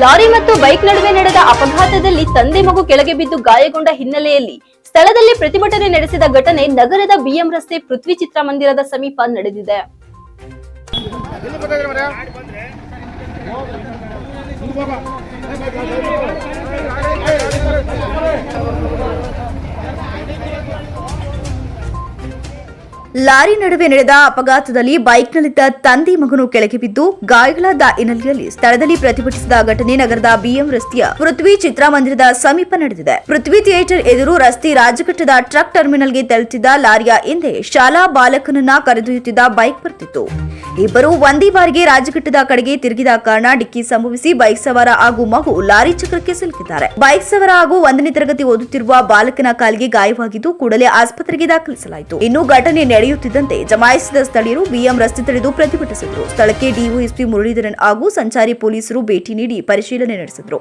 Lorry ಮತ್ತು bike ನಡುವೆ ನಡೆದ ಅಪಘಾತದಲ್ಲಿ ತಂದೆ ಮಗು ಕೆಳಗೆ ಬಿದ್ದು ಗಾಯಗೊಂಡ ಹಿನ್ನೆಲೆಯಲ್ಲಿ ಸ್ಥಳದಲ್ಲಿ ಪ್ರತಿಭಟನೆ ನಡೆಸಿದ ಘಟನೆ ನಗರದ ಬಿಎಂ ರಸ್ತೆ ಪೃಥ್ವಿ ಚಿತ್ರಮಂದಿರದ ಸಮೀಪ ನಡೆದಿದೆ. ಲಾರಿ ನಡುವೆ ನಡೆದ ಅಪಘಾತದಲ್ಲಿ ಬೈಕ್ನಲ್ಲಿದ್ದ ತಂದೆ ಮಗನು ಕೆಳಗೆ ಬಿದ್ದು ಗಾಯಗಳಾದ ಹಿನ್ನೆಲೆಯಲ್ಲಿ ಸ್ಥಳದಲ್ಲಿ ಪ್ರತಿಭಟಿಸಿದ ಘಟನೆ ನಗರದ ಬಿಎಂ ರಸ್ತೆಯ ಪೃಥ್ವಿ ಚಿತ್ರಮಂದಿರದ ಸಮೀಪ ನಡೆದಿದೆ. ಪೃಥ್ವಿ ಥಿಯೇಟರ್ ಎದುರು ರಸ್ತೆ ರಾಜಘಟ್ಟದ ಟ್ರಕ್ ಟರ್ಮಿನಲ್ಗೆ ತೆರಳುತ್ತಿದ್ದ ಲಾರಿಯ ಹಿಂದೆ ಶಾಲಾ ಬಾಲಕನನ್ನ ಕರೆದೊಯ್ಯುತ್ತಿದ್ದ ಬೈಕ್ ಬರ್ತಿತ್ತು. ಇಬ್ಬರು ಒಂದೇ ಬಾರಿಗೆ ರಾಜಘಟ್ಟದ ಕಡೆಗೆ ತಿರುಗಿದ ಕಾರಣ ಡಿಕ್ಕಿ ಸಂಭವಿಸಿ ಬೈಕ್ ಸವಾರ ಹಾಗೂ ಮಗು ಲಾರಿ ಚಕ್ರಕ್ಕೆ ಸಿಲುಕಿದ್ದಾರೆ. ಬೈಕ್ ಸವಾರ ಹಾಗೂ ಒಂದನೇ ತರಗತಿ ಓದುತ್ತಿರುವ ಬಾಲಕನ ಕಾಲಿಗೆ ಗಾಯವಾಗಿದ್ದು ಕೂಡಲೇ ಆಸ್ಪತ್ರೆಗೆ ದಾಖಲಿಸಲಾಯಿತು. ಇನ್ನು ಘಟನೆ ನಡೆಯುತ್ತಿದ್ದಂತೆ ಜಮಾಯಿಸಿದ ಸ್ಥಳೀಯರು ಬಿಎಂ ರಸ್ತೆ ತಡೆದು ಪ್ರತಿಭಟಿಸಿದರು. ಸ್ಥಳಕ್ಕೆ ಡಿಒಎಸ್ಪಿ ಮುರಳೀಧರನ್ ಹಾಗೂ ಸಂಚಾರಿ ಪೊಲೀಸರು ಭೇಟಿ ನೀಡಿ ಪರಿಶೀಲನೆ ನಡೆಸಿದರು.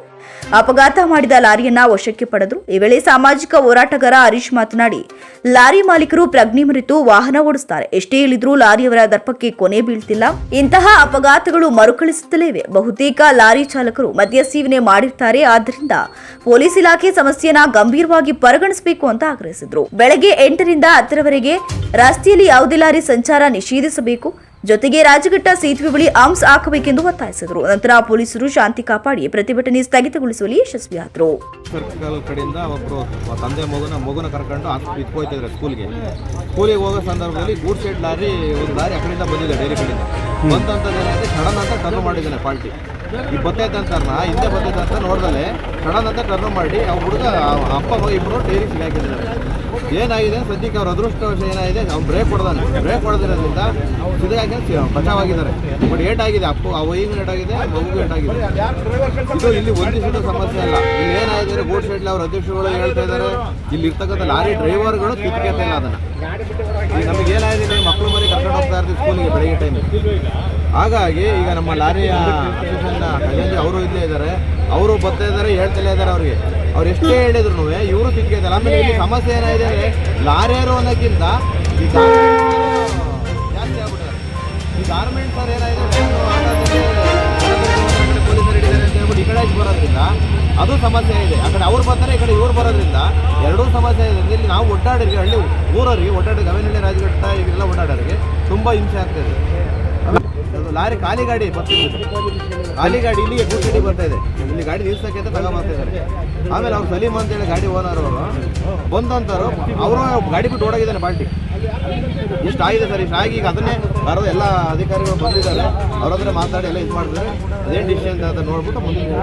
ಅಪಘಾತ ಮಾಡಿದ ಲಾರಿಯನ್ನ ವಶಕ್ಕೆ ಪಡೆದರು. ಈ ವೇಳೆ ಸಾಮಾಜಿಕ ಹೋರಾಟಗಾರ ಹರೀಶ್ ಮಾತನಾಡಿ, ಲಾರಿ ಮಾಲೀಕರು ಪ್ರಜ್ಞೆ ಮರೆತು ವಾಹನ ಓಡಿಸುತ್ತಾರೆ ಎಷ್ಟೇ ಇಳಿದ್ರೂ ಲಾರಿಯವರ ದರ್ಪಕ್ಕೆ ಕೊನೆ ಬೀಳ್ತಿಲ್ಲ. ಇಂತಹ ಅಪಘಾತಗಳು ಮರುಕಳಿಸುತ್ತಲೇ ಇವೆ ಬಹುತೇಕ ಲಾರಿ ಚಾಲಕರು ಮದ್ಯ ಸೇವನೆ ಮಾಡಿರ್ತಾರೆ. ಆದ್ದರಿಂದ ಪೊಲೀಸ್ ಇಲಾಖೆ ಸಮಸ್ಯೆಯನ್ನ ಗಂಭೀರವಾಗಿ ಪರಿಗಣಿಸಬೇಕು ಅಂತ ಆಗ್ರಹಿಸಿದ್ರು. ಬೆಳಗ್ಗೆ ಎಂಟರಿಂದ ಹತ್ತರವರೆಗೆ ರಸ್ತೆಯಲ್ಲಿ ಯಾವುದೇ ಲಾರಿ ಸಂಚಾರ ನಿಷೇಧಿಸಬೇಕು. ಜೊತೆಗೆ ರಾಜಘಟ್ಟ ಸೇತುವೆ ಬಳಿ ಆರ್ಮ್ಸ್ ಹಾಕಬೇಕೆಂದು ಒತ್ತಾಯಿಸಿದರು. ನಂತರ ಪೊಲೀಸರು ಶಾಂತಿ ಕಾಪಾಡಿ ಪ್ರತಿಭಟನೆ ಸ್ಥಗಿತಗೊಳಿಸುವಲ್ಲಿ ಯಶಸ್ವಿಯಾದರು. ಕಡೆಯಿಂದ ಒಬ್ಬರು ತಂದೆ ಮಗುನ ಮಗುನ ಕರ್ಕೊಂಡು ಹಾಸ್ಪಿಟಲ್ ಇಟ್ಕೊಯ್ತಿದ್ರು ಸ್ಕೂಲ್ಗೆ. ಸ್ಕೂಲಿಗೆ ಹೋಗೋ ಸಂದರ್ಭದಲ್ಲಿ ಗೂಡ್ ಸೈಡ್ ಲಾರಿ ಒಂದು ಲಾರಿ ಆ ಬಂದಿದೆ ಡೈರಿ ಕಡೆಯಿಂದ. ಬಂತಂತದ್ದು ಏನಾಯ್ತು ಸಡನ್ ಅಂತ ಟರ್ನ್ ಮಾಡಿದ್ದಾನೆ ಪಾಲ್ಟಿ. ಈಗ ಬತ್ತೈತೆ ಅಂತಾರನ ಹಿಂದೆ ಬತ್ತೈತೆ ಅಂತ ನೋಡ್ದಲೆ ಸಡನ್ ಅಂತ ಟರ್ನ್ ಮಾಡಿ ಆ ಹುಡುಗ ಅಪ್ಪ ಇಬ್ಬರು ಡೈರಿ ಸಿಗಾಕಿದ್ದಾರೆ. ಏನಾಗಿದೆ? ಸದ್ಯಕ್ಕೆ ಅವ್ರ ಅದೃಷ್ಟವಶ ಏನಾಗಿದೆ? ಅವ್ನು ಬ್ರೇಕ್ ಹೊಡೆದಾನೆ ಬ್ರೇಕ್ ಹೊಡೆದಿರೋದ್ರಿಂದ ಸಿದಾಗಿ ಬಚಾವಾಗಿದ್ದಾರೆ. ಬಟ್ ಏಟ್ ಆಗಿದೆ? ಅಪ್ಪು, ಆ ವೈಗೂ ಏಟಾಗಿದೆ ಮಗುಗೂ ಏಟಾಗಿದೆ ಇದು ಇಲ್ಲಿ ಒಂದಿಷ್ಟು ಸಮಸ್ಯೆ ಅಲ್ಲ. ಇಲ್ಲಿ ಏನಾಗಿದೆ ಗೋಡ್ ಸೈಡ್ಲಿ ಅವ್ರ ಅಧ್ಯಕ್ಷರುಗಳು ಹೇಳ್ತಾ ಇದ್ದಾರೆ. ಇಲ್ಲಿ ಇರ್ತಕ್ಕಂಥ ಲಾರಿ ಡ್ರೈವರ್ಗಳು ಕಿತ್ಕೇತ ಇಲ್ಲ ಅದನ್ನು. ಈಗ ನಮಗೆ ಏನಾಗಿದೆ ಮಕ್ಕಳು ಮರಿ ಕರ್ಕೊಂಡು ಹೋಗ್ತಾ ಇರ್ತೀವಿ ಸ್ಕೂಲಿಗೆ ಬೆಳಗ್ಗೆ ಟೈಮ್ ಹಾಗಾಗಿ ಈಗ ನಮ್ಮ ಲಾರಿಯ ಖಜಾಂಜಿ ಅವರು ಇಲ್ಲೇ ಇದ್ದಾರೆ. ಅವರು ಬರ್ತಾ ಇದ್ದಾರೆ ಹೇಳ್ತಲೇ ಇದ್ದಾರೆ ಅವ್ರಿಗೆ. ಅವ್ರು ಎಷ್ಟೇ ಹೇಳಿದ್ರು ಇವರು ಕಿತ್ಕೊಳ್ತಾರೆ ಆಮೇಲೆ ಇಲ್ಲಿ ಸಮಸ್ಯೆ ಏನಾಗಿದೆ ಅಂದರೆ ಲಾರಿಯರು ಅನ್ನೋಕ್ಕಿಂತ ಈ ಜಾಸ್ತಿ ಆಗ್ಬಿಟ್ಟಿದ್ದಾರೆ. ಈ ಗಾರ್ಮೆಂಟ್ಸ್ ಅವ್ರು ಏನಾಗಿದೆ ಪೊಲೀಸರು ಹಿಡಿದಾರೆ ಅಂತ ಹೇಳ್ಬಿಟ್ಟು ಈ ಕಡೆ ಬರೋದ್ರಿಂದ ಅದು ಸಮಸ್ಯೆ ಇದೆ. ಆ ಕಡೆ ಅವ್ರು ಬರ್ತಾರೆ ಈ ಕಡೆ ಇವ್ರು ಬರೋದ್ರಿಂದ ಎರಡೂ ಸಮಸ್ಯೆ ಇದೆ. ಇಲ್ಲಿ ನಾವು ಒಡ್ಡಾಡಿರಿ ಹಳ್ಳಿ ಊರವರಿಗೆ ಒಡ್ಡಾಡಿ ಗವೇನಹಳ್ಳಿ ರಾಜಘಟ್ಟ ಇವೆಲ್ಲ ಓಡಾಡೋರಿಗೆ ತುಂಬ ಹಿಂಸೆ ಆಗ್ತಾ ಇದೆ. ಅದು ಲಾರಿ ಖಾಲಿ ಗಾಡಿ ಬರ್ತಿದ್ರು ಖಾಲಿ ಗಾಡಿ ಇಲ್ಲಿಗೆ ಕೂತಿಡಿ ಬರ್ತಾ ಇದೆ. ಇಲ್ಲಿ ಗಾಡಿ ನಿಲ್ಸಕ್ಕೆ ಅಂತ ತಗೊಂಬರ್ತಾ ಇದ್ದಾರೆ. ಆಮೇಲೆ ಅವ್ರು ಸಲೀಮ್ ಅಂತ ಹೇಳಿ ಗಾಡಿ ಓನರ್ ಅವರು ಬಂದಂತಾರು ಅವರು ಗಾಡಿ ಬಿಟ್ಟು ಓಡಾಗಿದ್ದಾನೆ ಪಾರ್ಟಿ ಇಷ್ಟ ಆಗಿದೆ ಸರ್, ಇಷ್ಟ ಆಗಿ ಈಗ ಅದನ್ನೇ ಬರೋದು ಎಲ್ಲ ಅಧಿಕಾರಿಗಳು ಬಂದಿದ್ದಾರೆ. ಅವ್ರ ಹತ್ರ ಮಾತಾಡಿ ಎಲ್ಲ ಇದು ಮಾಡಿದ್ರೆ ಅದೇ ಡಿಸಿಷನ್ ಅಂತ ನೋಡ್ಬಿಟ್ಟು ಮುಂದಿನ